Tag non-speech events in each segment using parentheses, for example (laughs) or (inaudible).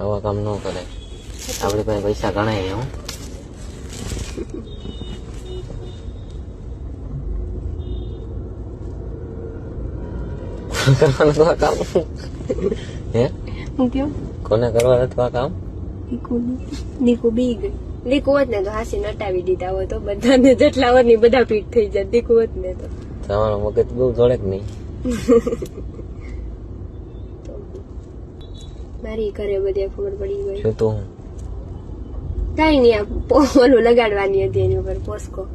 આવા કામ ન કરે. આપણી પાસે પૈસા ગણાય નહીં, કરવાનું તો આ કામ? હે? હું કયો? કોને કરવાનું હતું આ કામ? દીકુ બી ગઈ. દીકુ હોત ને તો હાસી નટાવી દીધા હોય તો બધાને જેટલા ને બધા પીઠ થઈ જાય દીકુ હોત ને તો. તમારો મગજ બહુ જોડે નહીં. (laughs) મારી ઘરે બધે ખબર પડી ગઈ. શું તો? હું કઈ નહીં આ ઓલું લગાડવાની હતી એની ઉપર પોસ્કો.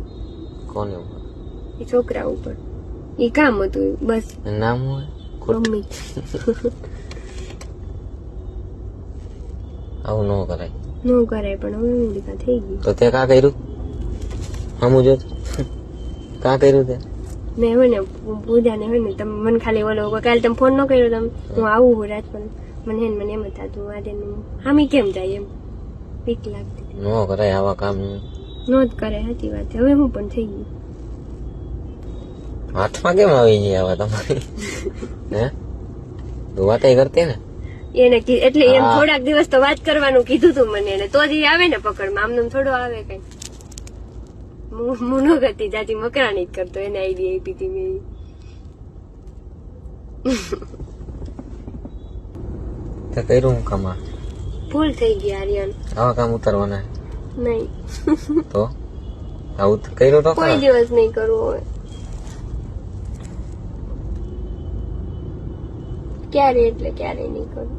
કોને ઉપર? એ છોકરા ઉપર. એ કામ હતું બસ. નામ હોય? મમ્મી. (laughs) આવું ન કરાય. નો કરાય પણ હવે દીકા થઈ ગઈ. તો તે કા કર્યું? હમું જો કા કર્યું તે? મેં હોય ને પૂજા ને હોય ને તમે મને ખાલી ઓલો કાલે તમે ફોન ન કર્યો તમે હું આવું હું રાજપુર મને હે મને એમ જ થતું આજે હામી કેમ જાય એમ? પીક લાગતી. ન કરાય આવા કામ. નો જ કરે સાચી વાત છે. હવે હું પણ થઈ ગઈ. હાથમાં કેમ આવી ગઈ આવા તમારી? હે? વાતે કરતી ને? એને એટલે એમ થોડાક દિવસ તો વાત કરવાનું કીધું તું મને એને તો જ આવે ને પકડમાં. આમને આમ થોડો આવે કઈ. હું ન કરતી મકરાણી જ કરતો એને આઈડી આપી હતી મેં. તે કર્યું હું કામ ભૂલ થઈ ગઈ આર્યન. આવા કામ ઉતારવાના? નહીં. તો? આવું કર્યું તો કોઈ દિવસ નહીં કરવું હોય ક્યારે એટલે ક્યારે નહીં કરું